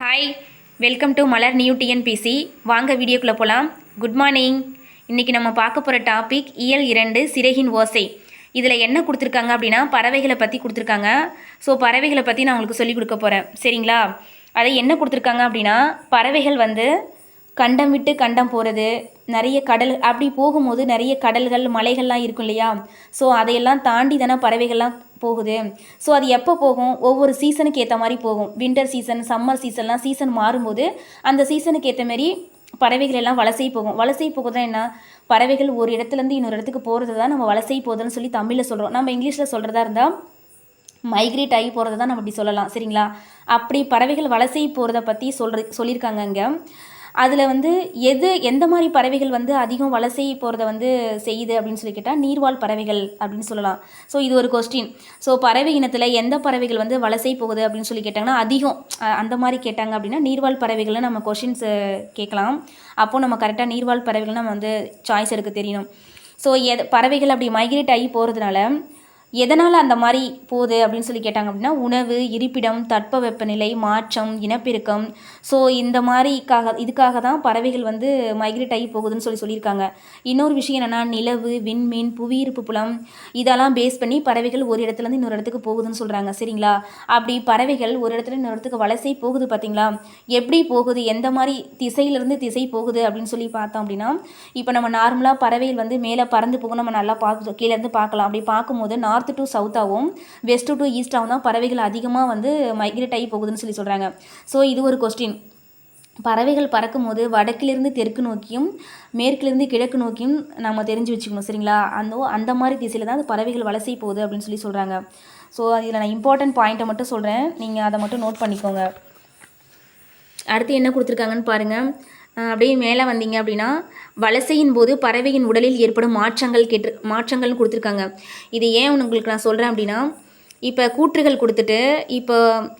Hi welcome to Malar new TNPC வாங்க வீடியோக்குள்ளே போகலாம் குட் மார்னிங் இன்றைக்கி நம்ம பார்க்க போகிற டாபிக் இயல் இரண்டு சிறகின் ஓசை. இதில் என்ன கொடுத்துருக்காங்க அப்படின்னா பறவைகளை பற்றி கொடுத்துருக்காங்க. ஸோ பறவைகளை பற்றி நான் உங்களுக்கு சொல்லிக் கொடுக்க போகிறேன் சரிங்களா? அதை என்ன கொடுத்துருக்காங்க அப்படின்னா பறவைகள் வந்து கண்டம் விட்டு கண்டம் போகிறது நிறைய கடல் அப்படி போகும்போது நிறைய கடல்கள் மலைகள்லாம் இருக்கும் இல்லையா? ஸோ அதையெல்லாம் தாண்டி தானே பறவைகள்லாம் போகுது. ஸோ அது எப்போ போகும்? ஒவ்வொரு சீசனுக்கு ஏற்ற மாதிரி போகும். வின்டர் சீசன் சம்மர் சீசன்லாம் சீசன் மாறும்போது அந்த சீசனுக்கு ஏற்ற மாதிரி பறவைகள் எல்லாம் வலசை போகும். வலசை போகுதுன்னா என்ன? பறவைகள் ஒரு இடத்துலேருந்து இன்னொரு இடத்துக்கு போகிறது தான் நம்ம வலசை போகுதுன்னு சொல்லி தமிழில் சொல்கிறோம் நம்ம இங்கிலீஷில் சொல்கிறதா இருந்தால் மைக்ரேட் ஆகி போகிறத தான் நம்ம இப்படி சொல்லலாம். சரிங்களா? அப்படி பறவைகள் வலசை போகிறத பற்றி சொல்கிற சொல்லியிருக்காங்க இங்கே. அதில் வந்து எது எந்த மாதிரி பறவைகள் வந்து அதிகம் வலசை போகிறத வந்து செய்யுது அப்படின்னு சொல்லி கேட்டால் நீர்வாழ் பறவைகள் அப்படின்னு சொல்லலாம். ஸோ இது ஒரு கொஸ்டின் ஸோ பறவை இனத்தில் எந்த பறவைகள் வந்து வலசை போகுது அப்படின்னு சொல்லி கேட்டாங்கன்னா அதிகம் அந்த மாதிரி கேட்டாங்க அப்படின்னா நீர்வாழ் பறவைகளை நம்ம கொஷின்ஸ் கேட்கலாம். அப்போது நம்ம கரெக்டாக நீர்வாழ் பறவைகள் நம்ம வந்து சாய்ஸ் எடுக்க தெரியணும். ஸோ எது பறவைகள் அப்படி மைக்ரேட் ஆகி போகிறதுனால எதனால் அந்த மாதிரி போகுது அப்படின்னு சொல்லி கேட்டாங்க அப்படின்னா உணவு இருப்பிடம் தட்பவெப்பநிலை மாற்றம் இனப்பெருக்கம் ஸோ இந்த மாதிரிக்காக இதுக்காக தான் பறவைகள் வந்து மைக்ரேட் ஆகி போகுதுன்னு சொல்லி சொல்லியிருக்காங்க. இன்னொரு விஷயம் என்னென்னா நிலவு விண்மீன் புவியீர்ப்பு புலம் இதெல்லாம் பேஸ் பண்ணி பறவைகள் ஒரு இடத்துலேருந்து இன்னொரு இடத்துக்கு போகுதுன்னு சொல்கிறாங்க சரிங்களா? அப்படி பறவைகள் ஒரு இடத்துல இன்னொரு இடத்துக்கு வலசை போகுது பார்த்தீங்களா எப்படி போகுது? எந்த மாதிரி திசையிலேருந்து திசை போகுது அப்படின்னு சொல்லி பார்த்தோம் அப்படின்னா இப்போ நம்ம நார்மலாக பறவைகள் வந்து மேலே பறந்து போகும் நம்ம நல்லா பார்த்து கீழேருந்து பார்க்கலாம். அப்படி பார்க்கும்போது நார்த் டு சவுத்தாகவும் வெஸ்ட் டு ஈஸ்டாகவும் தான் பறவைகள் அதிகமாக வந்து மைக்ரேட் ஆகி போகுதுன்னு சொல்லி சொல்கிறாங்க ஸோ இது ஒரு கொஸ்டின் பறவைகள் பறக்கும்போது வடக்கிலிருந்து தெற்கு நோக்கியும் மேற்கிலிருந்து கிழக்கு நோக்கியும் நம்ம தெரிஞ்சு வச்சுக்கணும் சரிங்களா? அந்த அந்த மாதிரி திசையில் தான் அது பறவைகள் வலசை போகுது அப்படின்னு சொல்லி சொல்கிறாங்க ஸோ அதில் நான் இம்பார்ட்டன்ட் பாயிண்ட்டை மட்டும் சொல்கிறேன் நீங்கள் அதை மட்டும் நோட் பண்ணிக்கோங்க. அடுத்து என்ன கொடுத்துருக்காங்கன்னு பாருங்கள் அப்படியே மேலே வந்தீங்க அப்படின்னா வலசையின் போது பறவையின் உடலில் ஏற்படும் மாற்றங்கள் கேட்டு மாற்றங்கள்னு கொடுத்துருக்காங்க. இது ஏன் உங்களுக்கு நான் சொல்கிறேன் அப்படின்னா இப்போ கூற்றுகள் கொடுத்துட்டு இப்போ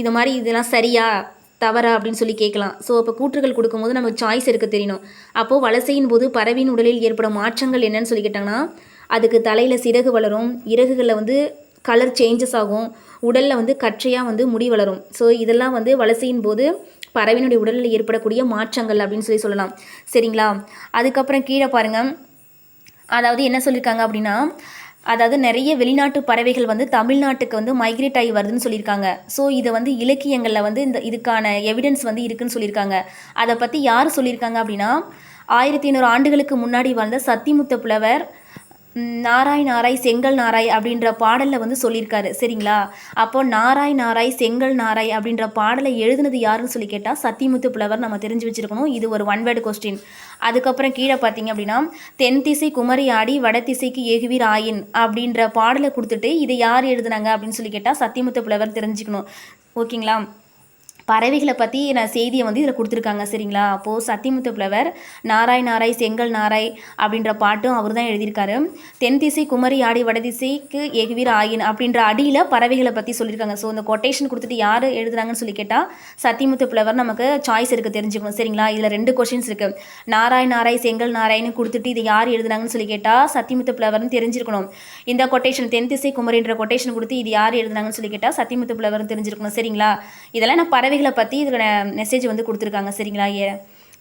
இது மாதிரி இதெல்லாம் சரியா? தவறா அப்படின்னு சொல்லி கேட்கலாம். ஸோ அப்போ கூற்றுகள் கொடுக்கும்போது நமக்கு சாய்ஸ் எடுக்க தெரியணும் அப்போது வலசையின் போது பறவையின் உடலில் ஏற்படும் மாற்றங்கள் என்னன்னு சொல்லி கேட்டாங்கன்னா அதுக்கு தலையில் சிறகு வளரும் இறகுகளில் வந்து கலர் சேஞ்சஸ் ஆகும் உடலில் வந்து கற்றையாக வந்து முடி வளரும். ஸோ இதெல்லாம் வந்து வலசையின் போது பறவையினுடைய உடலில் ஏற்படக்கூடிய மாற்றங்கள் அப்படின்னு சொல்லி சொல்லலாம். சரிங்களா? அதுக்கப்புறம் கீழே பாருங்கள் அதாவது என்ன சொல்லியிருக்காங்க அப்படின்னா அதாவது நிறைய வெளிநாட்டு பறவைகள் வந்து தமிழ்நாட்டுக்கு வந்து மைக்ரேட் ஆகி வருதுன்னு சொல்லியிருக்காங்க. ஸோ இதை வந்து இலக்கியங்களில் வந்து இந்த இதுக்கான எவிடன்ஸ் வந்து இருக்குன்னு சொல்லியிருக்காங்க. அதை பற்றி யார் சொல்லியிருக்காங்க அப்படின்னா ஆயிரத்தி ஐநூறு ஆண்டுகளுக்கு முன்னாடி வாழ்ந்த சத்திமுத்த புலவர் நாராய் நாராய் செங்கல் நாராய் அப்படின்ற பாடலில் வந்து சொல்லியிருக்காரு. சரிங்களா? அப்போ நாராய் நாராய் செங்கல் நாராய் அப்படின்ற பாடலை எழுதுனது யாருன்னு சொல்லி கேட்டால் சத்திமுத்து புலவர் நம்ம தெரிஞ்சு வச்சுருக்கணும். இது ஒரு ஒன் வேர்டு கொஸ்டின் அதுக்கப்புறம் கீழே பார்த்தீங்க அப்படின்னா தென் திசை குமரி ஆடி வட திசைக்கு ஏகுவீர் ஆயின் அப்படின்ற பாடலை கொடுத்துட்டு இதை யார் எழுதுனாங்க அப்படின்னு சொல்லி கேட்டால் சத்திமுத்து புலவர் தெரிஞ்சுக்கணும். ஓகேங்களா? பறவைகளை பற்றி நான் செய்தியை வந்து இதில் கொடுத்துருக்காங்க சரிங்களா? அப்போது சத்தியமுத்து புலவர் நாராய் நாராய் செங்கல் நாராய் அப்படின்ற பாட்டும் அவர் தான் எழுதியிருக்காரு. தென் திசை குமரி ஆடி வடதிசைக்கு எகுவீர் ஆயின் அப்படின்ற அடியில் பறவைகளை பற்றி சொல்லியிருக்காங்க. ஸோ இந்த கொட்டேஷன் கொடுத்துட்டு யார் எழுதுனாங்கன்னு சொல்லி கேட்டால் சத்தியமுத்து புலவர் நமக்கு சாய்ஸ் இருக்குது தெரிஞ்சுக்கணும் சரிங்களா? இதில் ரெண்டு கொஷின்ஸ் இருக்குது நாராய் நாராய் செங்கல் நாராயணு கொடுத்துட்டு இது யார் எழுதுனாங்கன்னு சொல்லி கேட்டால் சத்தியமுத்து புலவர்னு தெரிஞ்சிருக்கணும். இந்த கொட்டேஷன் தென் திசை குமரின்ற கொட்டேஷன் கொடுத்து இது யார் எழுதுனாங்கன்னு சொல்லி கேட்டால் சத்தியமுத்து புலவர்னு தெரிஞ்சிருக்கணும் சரிங்களா? இதெல்லாம் நான் பறவைகளை பற்றி இதில் மெசேஜ் வந்து கொடுத்துருக்காங்க சரிங்களா? ஏ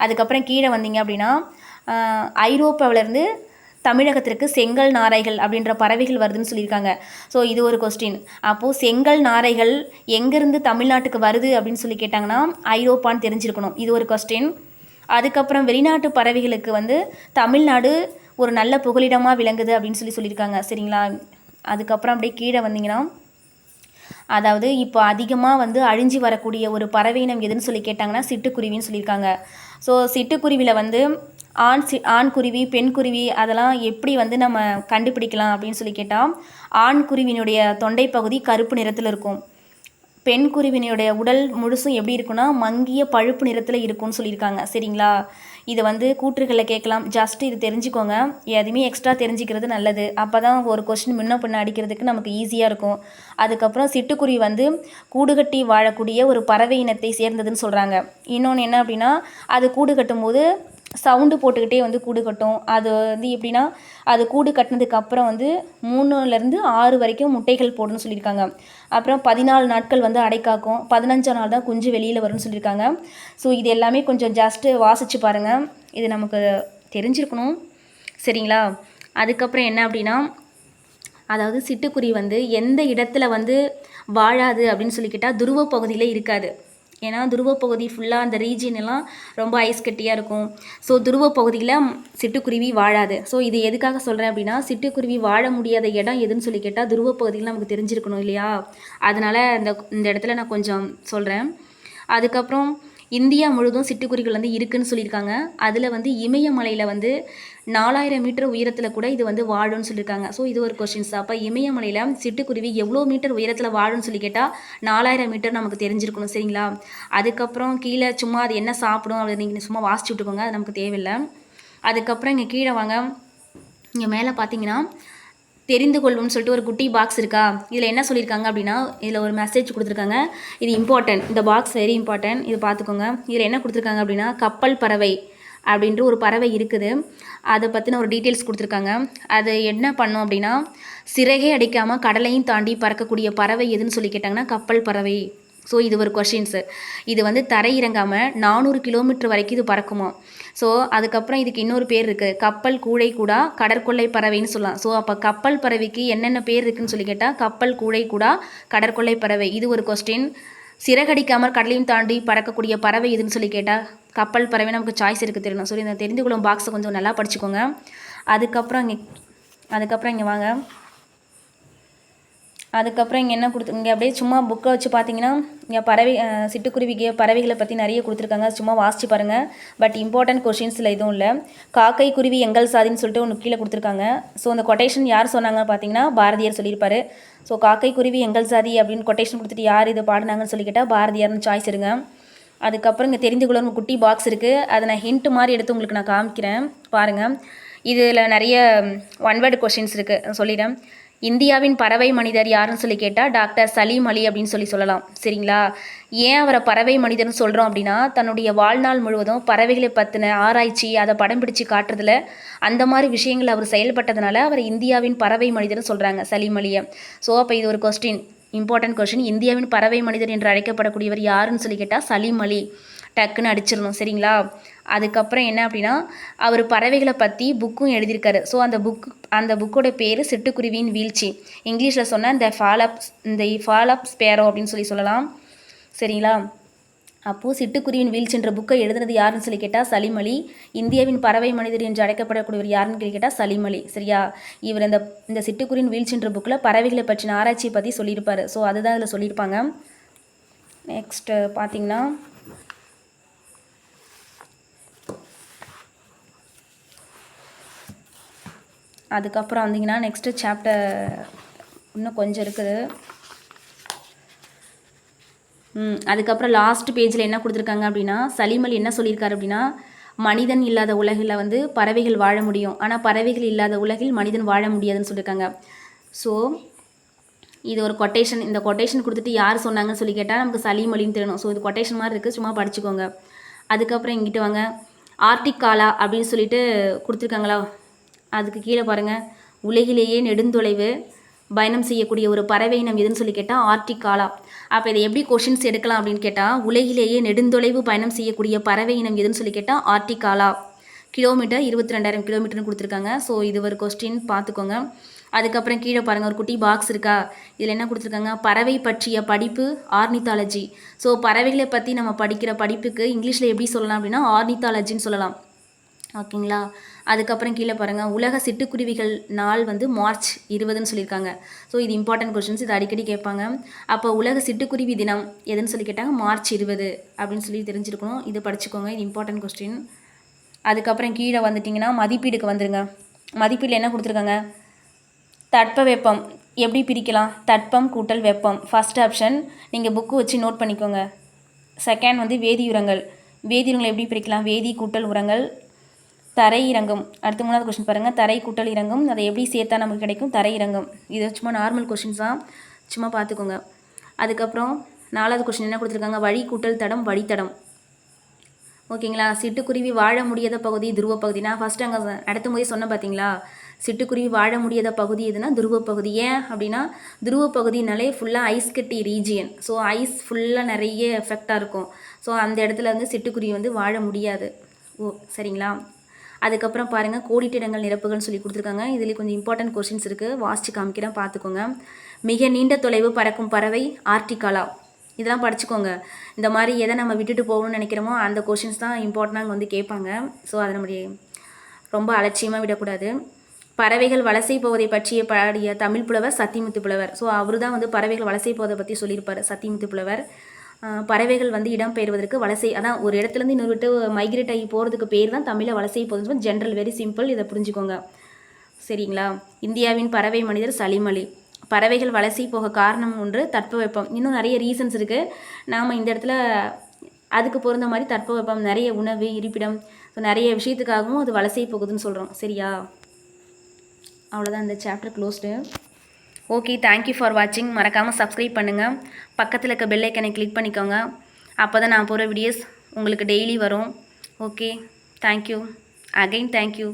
அதுக்கப்புறம் கீழே வந்தீங்க அப்படின்னா ஐரோப்பாவிலேருந்து தமிழகத்திற்கு செங்கல் நாரைகள் அப்படின்ற பறவைகள் வருதுன்னு சொல்லியிருக்காங்க. ஸோ இது ஒரு கொஸ்டின் அப்போது செங்கல் நாரைகள் எங்கேருந்து தமிழ்நாட்டுக்கு வருது அப்படின்னு சொல்லி கேட்டாங்கன்னா ஐரோப்பான்னு தெரிஞ்சிருக்கணும். இது ஒரு கொஸ்டின் அதுக்கப்புறம் வெளிநாட்டு பறவைகளுக்கு வந்து தமிழ்நாடு ஒரு நல்ல புகலிடமாக விளங்குது அப்படின்னு சொல்லி சொல்லியிருக்காங்க சரிங்களா? அதுக்கப்புறம் அப்படியே கீழே வந்தீங்கன்னா அதாவது இப்போ அதிகமாக வந்து அழிஞ்சு வரக்கூடிய ஒரு பறவை இனம் எதுன்னு சொல்லி கேட்டாங்கன்னா சிட்டுக்குருவின்னு சொல்லியிருக்காங்க. ஸோ சிட்டுக்குருவியில் வந்து ஆண் சி ஆண் குருவி பெண் குருவி அதெல்லாம் எப்படி வந்து நம்ம கண்டுபிடிக்கலாம் அப்படின்னு சொல்லி கேட்டால் ஆண் குருவினுடைய தொண்டை பகுதி கருப்பு நிறத்தில் இருக்கும். பெண் குருவினுடைய உடல் முழுசும் எப்படி இருக்குன்னா மங்கிய பழுப்பு நிறத்தில் இருக்கும்னு சொல்லியிருக்காங்க. சரிங்களா? இதை வந்து கூற்றுகளில் கேட்கலாம். ஜஸ்ட் இது தெரிஞ்சுக்கோங்க. எதுவுமே எக்ஸ்ட்ரா தெரிஞ்சுக்கிறது நல்லது. அப்போ தான் ஒரு கொஸ்டின் முன்ன பின்ன அடிக்கிறதுக்கு நமக்கு ஈஸியாக இருக்கும். அதுக்கப்புறம் சிட்டுக்குருவி வந்து கூடுகட்டி வாழக்கூடிய ஒரு பறவை இனத்தை சேர்ந்ததுன்னு சொல்கிறாங்க இன்னொன்று என்ன அப்படின்னா அது கூடு கட்டும்போது சவுண்டு போட்டுக்கிட்டே வந்து கூடு கட்டும். அது வந்து எப்படின்னா அது கூடு கட்டினதுக்கப்புறம் வந்து மூணுலேருந்து ஆறு வரைக்கும் முட்டைகள் போடுன்னு சொல்லியிருக்காங்க. அப்புறம் பதினாலு நாட்கள் வந்து அடைக்காக்கும் பதினஞ்சாம் நாள் தான் குஞ்சு வெளியில் வரும்னு சொல்லியிருக்காங்க. ஸோ இது எல்லாமே கொஞ்சம் ஜஸ்ட்டு வாசித்து பாருங்கள் இது நமக்கு தெரிஞ்சிருக்கணும். சரிங்களா? அதுக்கப்புறம் என்ன அப்படின்னா அதாவது சிட்டுக்குருவி வந்து எந்த இடத்துல வந்து வாழாது அப்படின்னு சொல்லிக்கிட்டால் துருவ பகுதியில் இருக்காது. ஏன்னா துருவ பகுதி ஃபுல்லாக அந்த ரீஜியன் எல்லாம் ரொம்ப ஐஸ் கட்டியாக இருக்கும். ஸோ துருவ பகுதியில் சிட்டுக்குருவி வாழாது. ஸோ இது எதுக்காக சொல்கிறேன் அப்படின்னா சிட்டுக்குருவி வாழ முடியாத இடம் எதுன்னு சொல்லி கேட்டால் துருவ பகுதியில் நமக்கு தெரிஞ்சிருக்கணும் இல்லையா? அதனால் இந்த இந்த இடத்துல நான் கொஞ்சம் சொல்கிறேன் அதுக்கப்புறம் இந்தியா முழுதும் சிட்டுக்குருவிகள் வந்து இருக்குன்னு சொல்லியிருக்காங்க. அதில் வந்து இமயமலையில் வந்து நாலாயிரம் மீட்டர் உயரத்தில் கூட இது வந்து வாழும்னு சொல்லியிருக்காங்க. ஸோ இது ஒரு கொஷின்ஸ் அப்போ இமயமலையில் சிட்டுக்குருவி எவ்வளோ மீட்டர் உயரத்தில் வாழும்னு சொல்லி கேட்டால் நாலாயிரம் மீட்டர் நமக்கு தெரிஞ்சிருக்கணும் சரிங்களா? அதுக்கப்புறம் கீழே சும்மா அது என்ன சாப்பிடும் அப்படி நீங்கள் சும்மா வாசிச்சு விட்டுக்கோங்க அது நமக்கு தேவையில்லை. அதுக்கப்புறம் இங்கே கீழே வாங்க. இங்கே மேலே பார்த்தீங்கன்னா தெரிந்து கொள்வோம்னு சொல்லிட்டு ஒரு குட்டி பாக்ஸ் இருக்கா? இதில் என்ன சொல்லியிருக்காங்க அப்படின்னா இதில் ஒரு மெசேஜ் கொடுத்துருக்காங்க. இது இம்பார்ட்டன்ட் இந்த பாக்ஸ் வெரி இம்பார்ட்டன்ட் இது பார்த்துக்கோங்க. இதில் என்ன கொடுத்துருக்காங்க அப்படின்னா கப்பல் பறவை அப்படின்ற ஒரு பறவை இருக்குது. அதை பற்றின ஒரு டீட்டெயில்ஸ் கொடுத்துருக்காங்க. அது என்ன பண்ணும் அப்படின்னா சிறகே அடிக்காமல் கடலையும் தாண்டி பறக்கக்கூடிய பறவை எதுன்னு சொல்லி கேட்டாங்கன்னா கப்பல் பறவை. ஸோ இது ஒரு கொஷின்ஸு இது வந்து தரையிறங்காமல் நானூறு கிலோமீட்டர் வரைக்கும் இது பறக்குமா? ஸோ அதுக்கப்புறம் இதுக்கு இன்னொரு பேர் இருக்குது கப்பல் கூடை கூடா கடற்கொள்ளை பறவைன்னு சொல்லலாம். ஸோ அப்போ கப்பல் பறவைக்கு என்னென்ன பேர் இருக்குதுன்னு சொல்லி கேட்டால் கப்பல் கூடை கூடா கடற்கொள்ளை பறவை. இது ஒரு கொஸ்டின் சிறகடிக்காமல் கடலையும் தாண்டி பறக்கக்கூடிய பறவை இதுன்னு சொல்லி கேட்டால் கப்பல் பறவை நமக்கு சாய்ஸ் இருக்குது தெரியணும் ஸோ இந்த தெரிந்து கொள்ளும் பாக்ஸை கொஞ்சம் நல்லா படிச்சுக்கோங்க. அதுக்கப்புறம் இங்கே அதுக்கப்புறம் இங்கே வாங்க. அதுக்கப்புறம் இங்கே என்ன கொடுத்து இங்கே அப்படியே சும்மா புக்கை வச்சு பார்த்தீங்கன்னா இங்கே பறவை சிட்டுக்குருவிக்கு பறவைகளை பற்றி நிறைய கொடுத்துருக்காங்க. சும்மா வாசிச்சு பாருங்கள் பட் இம்பார்ட்டன்ட் கொஷின்ஸில் எதுவும் இல்லை. காக்கை குருவி எங்கள் சாதின்னு சொல்லிட்டு ஒன்று கீழே கொடுத்துருக்காங்க. ஸோ அந்த கொட்டேஷன் யார் சொன்னாங்கன்னு பார்த்தீங்கன்னா பாரதியார் சொல்லியிருப்பார். ஸோ காக்கை குருவி எங்கள் சாதி அப்படின்னு கொட்டேஷன் கொடுத்துட்டு யார் இது பாடினாங்கன்னு சொல்லி கேட்டால் பாரதியார்னு சாய்ஸ் இருங்க. அதுக்கப்புறம் இங்கே தெரிந்து கொள்ள குட்டி பாக்ஸ் இருக்குது அதை நான் ஹிண்ட் மாதிரி எடுத்து உங்களுக்கு நான் காமிக்கிறேன். பாருங்கள் இதில் நிறைய ஒன் வேர்டு கொஷின்ஸ் இருக்குது சொல்லிடுறேன். இந்தியாவின் பறவை மனிதர் யாருன்னு சொல்லி கேட்டால் டாக்டர் சலீம் அலி அப்படின்னு சொல்லி சொல்லலாம். சரிங்களா? ஏன் அவரை பறவை மனிதர்னு சொல்கிறோம் அப்படின்னா தன்னுடைய வாழ்நாள் முழுவதும் பறவைகளை பற்றின ஆராய்ச்சி அதை படம் பிடிச்சு காட்டுறதுல அந்த மாதிரி விஷயங்கள் அவர் செயல்பட்டதுனால அவர் இந்தியாவின் பறவை மனிதர்னு சொல்கிறாங்க சலீம் அலியை. ஸோ அப்போ இது ஒரு கொஸ்டின் இம்பார்ட்டன்ட் கொஸ்டின் இந்தியாவின் பறவை மனிதர் என்று அழைக்கப்படக்கூடியவர் யாருன்னு சொல்லி கேட்டால் சலீம் அலி. டக்குன்னு அடிச்சிடணும் சரிங்களா? அதுக்கப்புறம் என்ன அப்படின்னா அவர் பறவைகளை பற்றி புக்கும் எழுதியிருக்காரு. ஸோ அந்த புக் அந்த புக்கோட பேர் சிட்டுக்குருவியின் வீழ்ச்சி. இங்கிலீஷில் சொன்னால் இந்த ஃபாலப் இந்த ஃபாலப் ஸ்பேரோ அப்படின்னு சொல்லி சொல்லலாம். சரிங்களா? அப்போது சிட்டுக்குருவின் வீழ்ச்சின்ற புக்கை எழுதுனது யாருன்னு சொல்லி கேட்டால் சலீம் அலி இந்தியாவின் பறவை மனிதர் என்று அழைக்கப்படக்கூடியவர் யாருன்னு சொல்லி கேட்டால் சலீம் அலி சரியா? இவர் இந்த இந்த சிட்டுக்குருவின் வீழ்ச்சின்ற புக்கில் பறவைகளை பற்றின ஆராய்ச்சியை பற்றி சொல்லியிருப்பார். ஸோ அதுதான் இதில் சொல்லியிருப்பாங்க. நெக்ஸ்ட்டு பார்த்திங்கன்னா அதுக்கப்புறம் வந்தீங்கன்னா நெக்ஸ்ட்டு சாப்டர் இன்னும் கொஞ்சம் இருக்குது. ம் அதுக்கப்புறம் லாஸ்ட் பேஜில் என்ன கொடுத்துருக்காங்க அப்படின்னா சலிமல் என்ன சொல்லியிருக்காரு அப்படின்னா மனிதன் இல்லாத உலகில் வந்து பறவைகள் வாழ முடியும். ஆனால் பறவைகள் இல்லாத உலகில் மனிதன் வாழ முடியாதுன்னு சொல்லியிருக்காங்க. ஸோ இது ஒரு கொட்டேஷன் இந்த கொட்டேஷன் கொடுத்துட்டு யார் சொன்னாங்கன்னு சொல்லி கேட்டால் நமக்கு சலீம் தெரியணும். ஸோ இது கொட்டேஷன் மாதிரி இருக்குது சும்மா படிச்சுக்கோங்க. அதுக்கப்புறம் இங்கிட்டு வாங்க. ஆர்டிக் காலா அப்படின்னு சொல்லிட்டு கொடுத்துருக்காங்களா? அதுக்கு கீழே பாருங்கள் உலகிலேயே நெடுந்தொலைவு. பயணம் செய்யக்கூடிய ஒரு பறவை இனம் எதுன்னு சொல்லி கேட்டால் ஆர்டிக் காலா அப்போ இதை எப்படி கொஷின்ஸ் எடுக்கலாம் அப்படின்னு கேட்டால் உலகிலேயே நெடுந்தொலைவு பயணம் செய்யக்கூடிய பறவை இனம் எதுன்னு சொல்லி கேட்டால் ஆர்டிக் காலா கிலோமீட்டர் இருபத்தி ரெண்டாயிரம் கிலோமீட்டர்னு கொடுத்துருக்காங்க. ஸோ இது ஒரு கொஸ்டின் பார்த்துக்கோங்க அதுக்கப்புறம் கீழே பாருங்கள் ஒரு குட்டி பாக்ஸ் இருக்கா? இதில் என்ன கொடுத்துருக்காங்க? பறவை பற்றிய படிப்பு ஆர்னித்தாலஜி ஸோ பறவைகளை பற்றி நம்ம படிக்கிற படிப்புக்கு இங்கிலீஷில் எப்படி சொல்லலாம் அப்படின்னா ஆர்னித்தாலஜின்னு சொல்லலாம். ஓகேங்களா? அதுக்கப்புறம் கீழே பாருங்கள் உலக சிட்டுக்குருவிகள் நாள் வந்து மார்ச் இருபதுன்னு சொல்லியிருக்காங்க. ஸோ இது இம்பார்ட்டன்ட் கொஷின்ஸ் இது அடிக்கடி கேட்பாங்க. அப்போ உலக சிட்டுக்குருவி தினம் எதுன்னு சொல்லி கேட்டாங்க? மார்ச் இருபது அப்படின்னு சொல்லி தெரிஞ்சிருக்கணும். இது படிச்சுக்கோங்க. இது இம்பார்ட்டன்ட் கொஸ்டின் அதுக்கப்புறம் கீழே வந்துட்டிங்கன்னா மதிப்பீடுக்கு வந்துருங்க. மதிப்பீடில் என்ன கொடுத்துருக்காங்க? தட்ப வெப்பம். எப்படி பிரிக்கலாம்? தட்பம் கூட்டல் வெப்பம். ஃபர்ஸ்ட் ஆப்ஷன் நீங்கள் புக்கு வச்சு நோட் பண்ணிக்கோங்க. செகண்ட் வந்து வேதி உரங்கள் வேதி உரங்களை எப்படி பிரிக்கலாம்? வேதி கூட்டல் உரங்கள். தரை இறங்கும். அடுத்த மூணாவது கொஸ்டின் பாருங்கள் தரை கூட்டல் இறங்கும். அதை எப்படி சேர்த்தா நமக்கு கிடைக்கும்? தரை இறங்கும். இது சும்மா நார்மல் கொஷின்ஸ் தான். சும்மா பார்த்துக்கோங்க. அதுக்கப்புறம் நாலாவது கொஸ்டின் என்ன கொடுத்துருக்காங்க? வழி கூட்டல் தடம் வழித்தடம் ஓகேங்களா? சிட்டுக்குருவி வாழ முடியாத பகுதி துருவ பகுதி. நான் ஃபஸ்ட்டு அங்கே நடத்தும் போதே சொன்னேன் பார்த்தீங்களா சிட்டுக்குருவி வாழ முடியாத பகுதி எதுனா துருவ பகுதி. ஏன் அப்படின்னா துருவ பகுதினாலே ஃபுல்லாக ஐஸ் கட்டி ரீஜியன் ஸோ ஐஸ் ஃபுல்லாக நிறைய எஃபெக்டாக இருக்கும். ஸோ அந்த இடத்துல வந்து சிட்டுக்குருவி வந்து வாழ முடியாது. ஓ சரிங்களா? அதுக்கப்புறம் பாருங்கள் கோடிட்டிடங்கள் நிரப்புகள்னு சொல்லி கொடுத்துருக்காங்க. இதில் கொஞ்சம் இம்பார்ட்டன்ட் கொஷின்ஸ் இருக்குது வாசித்து காமிக்கிறேன் பார்த்துக்கோங்க. மிக நீண்ட தொலைவு பறக்கும் பறவை ஆர்டிகாலா. இதெல்லாம் படிச்சுக்கோங்க. இந்த மாதிரி எதை நம்ம விட்டுட்டு போகணும்னு நினைக்கிறோமோ அந்த கொஷின்ஸ் தான் இம்பார்ட்டனாக வந்து கேட்பாங்க. ஸோ அதை நம்முடைய ரொம்ப அலட்சியமாக விடக்கூடாது. பறவைகள் வலசை போவதை பற்றிய பாடிய தமிழ் புலவர் சத்திமுத்து புலவர். ஸோ அவர் தான் வந்து பறவைகள் வலசை போவதை பற்றி சொல்லியிருப்பார் சத்திமுத்து புலவர். பறவைகள் வந்து இடம்பெயர்வதற்கு வலசை அதான் ஒரு இடத்துலேருந்து இன்னொரு விட்டு மைக்ரேட் ஆகி போகிறதுக்கு பேர் தான் தமிழில் வலசை போதும் ஜென்ரல் வெரி சிம்பிள் இதை புரிஞ்சுக்கோங்க. சரிங்களா? இந்தியாவின் பறவை மனிதர் சளிமலி. பறவைகள் வலசை போக காரணம் ஒன்று தட்பவெப்பம். இன்னும் நிறைய ரீசன்ஸ் இருக்குது நாம் இந்த இடத்துல அதுக்கு பொருந்த மாதிரி தட்பவெப்பம் நிறைய உணவு இருப்பிடம் ஸோ நிறைய விஷயத்துக்காகவும் அது வலசை போகுதுன்னு சொல்கிறோம் சரியா? அவ்வளோதான் இந்த chapter closed okay thank you for வாட்சிங் மறக்காமல் சப்ஸ்கிரைப் பண்ணுங்கள் பக்கத்தில் இருக்க பெல்லைக்கனை கிளிக் பண்ணிக்கோங்க. அப்போ தான் நான் போகிற வீடியோஸ் உங்களுக்கு டெய்லி வரும். Okay thank you again thank you